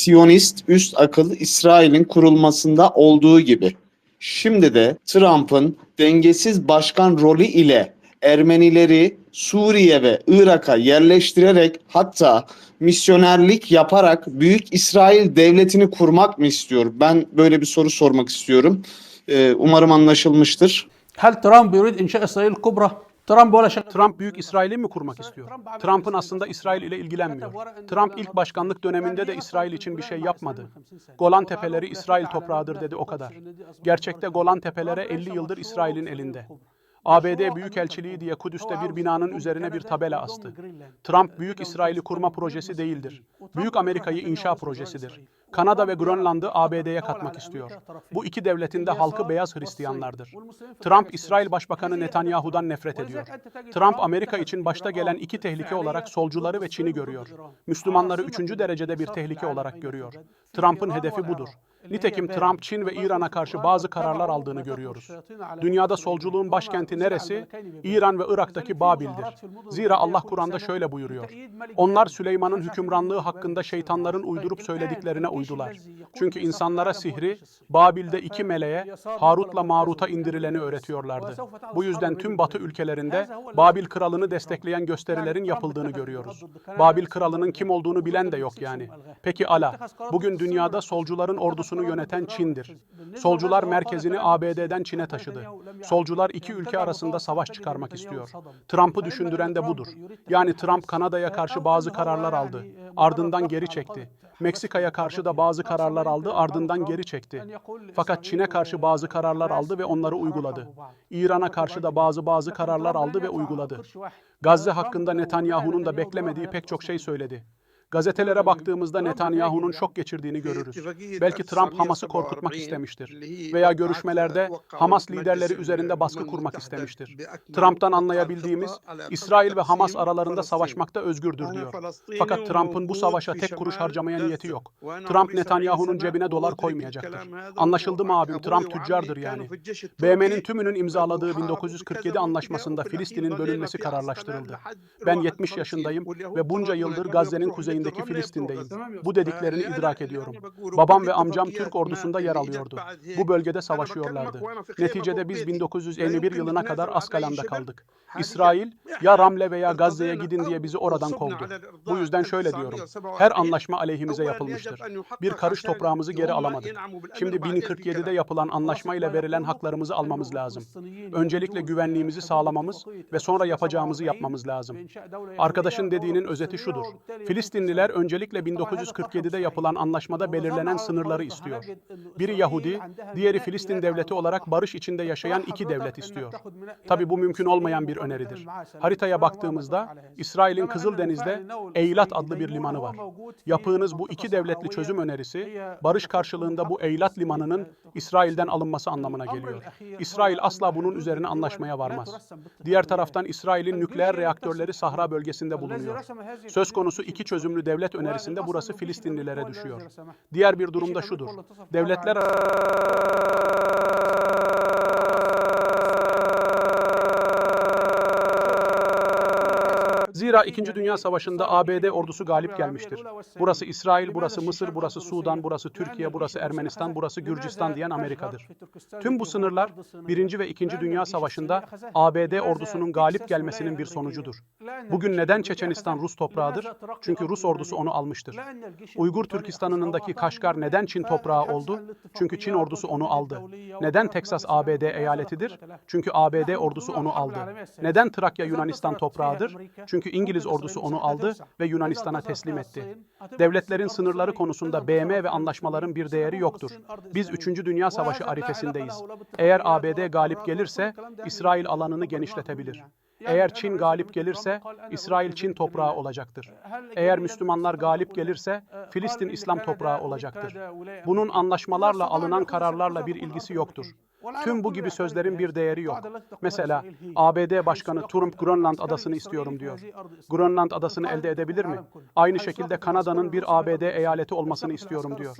Siyonist üst akıl İsrail'in kurulmasında olduğu gibi. Şimdi de Trump'ın dengesiz başkan rolü ile Ermenileri Suriye ve Irak'a yerleştirerek hatta misyonerlik yaparak Büyük İsrail Devleti'ni kurmak mı istiyor? Ben böyle bir soru sormak istiyorum. Ee, umarım anlaşılmıştır. Hal Trump yurid inşa İsrail kubra? Trump Trump büyük İsrail'i mi kurmak istiyor? Trump'ın aslında İsrail ile ilgilenmiyor. Trump ilk başkanlık döneminde de İsrail için bir şey yapmadı. Golan Tepeleri İsrail toprağıdır dedi o kadar. Gerçekte Golan Tepeleri 50 yıldır İsrail'in elinde. ABD Büyükelçiliği diye Kudüs'te bir binanın üzerine bir tabela astı. Trump Büyük İsrail'i kurma projesi değildir. Büyük Amerika'yı inşa projesidir. Kanada ve Grönland'ı ABD'ye katmak istiyor. Bu iki devletin de halkı beyaz Hristiyanlardır. Trump, İsrail Başbakanı Netanyahu'dan nefret ediyor. Trump, Amerika için başta gelen iki tehlike olarak solcuları ve Çin'i görüyor. Müslümanları üçüncü derecede bir tehlike olarak görüyor. Trump'ın hedefi budur. Nitekim Trump, Çin ve İran'a karşı bazı kararlar aldığını görüyoruz. Dünyada solculuğun başkenti neresi? İran ve Irak'taki Babil'dir. Zira Allah Kur'an'da şöyle buyuruyor. Onlar Süleyman'ın hükümranlığı hakkında şeytanların uydurup söylediklerine uydular. Çünkü insanlara sihri, Babil'de iki meleğe, Harut'la Marut'a indirileni öğretiyorlardı. Bu yüzden tüm Batı ülkelerinde Babil kralını destekleyen gösterilerin yapıldığını görüyoruz. Babil kralının kim olduğunu bilen de yok yani. Peki ala, bugün dünyada solcuların ordusunu yöneten Çin'dir. Solcular merkezini ABD'den Çin'e taşıdı. Solcular iki ülke arasında savaş çıkarmak istiyor. Trump'ı düşündüren de budur. Yani Trump Kanada'ya karşı bazı kararlar aldı. Ardından geri çekti. Meksika'ya karşı da bazı kararlar aldı, ardından geri çekti. Fakat Çin'e karşı bazı kararlar aldı ve onları uyguladı. İran'a karşı da bazı bazı kararlar aldı ve uyguladı. Gazze hakkında Netanyahu'nun da beklemediği pek çok şey söyledi. Gazetelere baktığımızda Netanyahu'nun şok geçirdiğini görürüz. Belki Trump Hamas'ı korkutmak istemiştir. Veya görüşmelerde Hamas liderleri üzerinde baskı kurmak istemiştir. Trump'tan anlayabildiğimiz İsrail ve Hamas aralarında savaşmakta özgürdür diyor. Fakat Trump'ın bu savaşa tek kuruş harcamaya niyeti yok. Trump Netanyahu'nun cebine dolar koymayacaktır. Anlaşıldı mı abim? Trump tüccardır yani. BM'nin tümünün imzaladığı 1947 anlaşmasında Filistin'in bölünmesi kararlaştırıldı. Ben 70 yaşındayım ve bunca yıldır Gazze'nin kuzeyindeki Filistin'deyim. Bu dediklerini idrak ediyorum. Babam ve amcam Türk ordusunda yer alıyordu. Bu bölgede savaşıyorlardı. Neticede biz 1951 yılına kadar Askalan'da kaldık. İsrail ya Ramle veya Gazze'ye gidin diye bizi oradan kovdu. Bu yüzden şöyle diyorum. Her anlaşma aleyhimize yapılmıştır. Bir karış toprağımızı geri alamadık. Şimdi 1047'de yapılan anlaşma ile verilen haklarımızı almamız lazım. Öncelikle güvenliğimizi sağlamamız ve sonra yapacağımızı yapmamız lazım. Arkadaşın dediğinin özeti şudur. Filistinliler öncelikle 1947'de yapılan anlaşmada belirlenen sınırları istiyor. Biri Yahudi, diğeri Filistin devleti olarak barış içinde yaşayan iki devlet istiyor. Tabi bu mümkün olmayan bir öneridir. Haritaya baktığımızda İsrail'in Kızıldeniz'de Eylat adlı bir limanı var. Yapığınız bu iki devletli çözüm önerisi, barış karşılığında bu Eylat limanının İsrail'den alınması anlamına geliyor. İsrail asla bunun üzerine anlaşmaya varmaz. Diğer taraftan İsrail'in nükleer reaktörleri Sahra bölgesinde bulunuyor. Söz konusu iki çözümlü devlet önerisinde burası Filistinlilere düşüyor. Diğer bir durumda şudur. Devletler Zira 2. Dünya Savaşı'nda ABD ordusu galip gelmiştir. Burası İsrail, burası Mısır, burası Sudan, burası Türkiye, burası Ermenistan, burası Gürcistan diyen Amerika'dır. Tüm bu sınırlar 1. ve 2. Dünya Savaşı'nda ABD ordusunun galip gelmesinin bir sonucudur. Bugün neden Çeçenistan Rus toprağıdır? Çünkü Rus ordusu onu almıştır. Uygur Türkistan'ındaki Kaşgar neden Çin toprağı oldu? Çünkü Çin ordusu onu aldı. Neden Teksas ABD eyaletidir? Çünkü ABD ordusu onu aldı. Neden Trakya Yunanistan toprağıdır? Çünkü İngiliz ordusu onu aldı ve Yunanistan'a teslim etti. Devletlerin sınırları konusunda BM ve anlaşmaların bir değeri yoktur. Biz 3. Dünya Savaşı arifesindeyiz. Eğer ABD galip gelirse İsrail alanını genişletebilir. Eğer Çin galip gelirse İsrail Çin toprağı olacaktır. Eğer Müslümanlar galip gelirse Filistin İslam toprağı olacaktır. Bunun anlaşmalarla alınan kararlarla bir ilgisi yoktur. Tüm bu gibi sözlerin bir değeri yok. Mesela ABD Başkanı Trump Grönland adasını istiyorum diyor. Grönland adasını elde edebilir mi? Aynı şekilde Kanada'nın bir ABD eyaleti olmasını istiyorum diyor.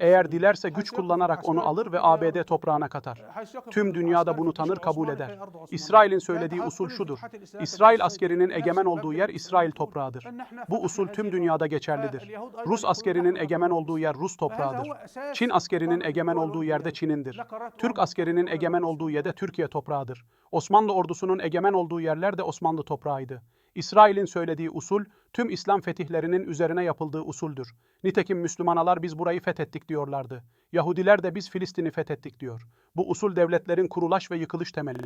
Eğer dilerse güç kullanarak onu alır ve ABD toprağına katar. Tüm dünyada bunu tanır, kabul eder. İsrail'in söylediği usul şudur. İsrail askerinin egemen olduğu yer İsrail toprağıdır. Bu usul tüm dünyada geçerlidir. Rus askerinin egemen olduğu yer Rus toprağıdır. Çin askerinin egemen olduğu yerde Çin'indir. Türk askerinin egemen olduğu yerde Türkiye toprağıdır. Osmanlı ordusunun egemen olduğu yerler de Osmanlı toprağıydı. İsrail'in söylediği usul tüm İslam fetihlerinin üzerine yapıldığı usuldür. Nitekim Müslümanalar biz burayı fethettik diyorlardı. Yahudiler de biz Filistin'i fethettik diyor. Bu usul devletlerin kurulaş ve yıkılış temeli.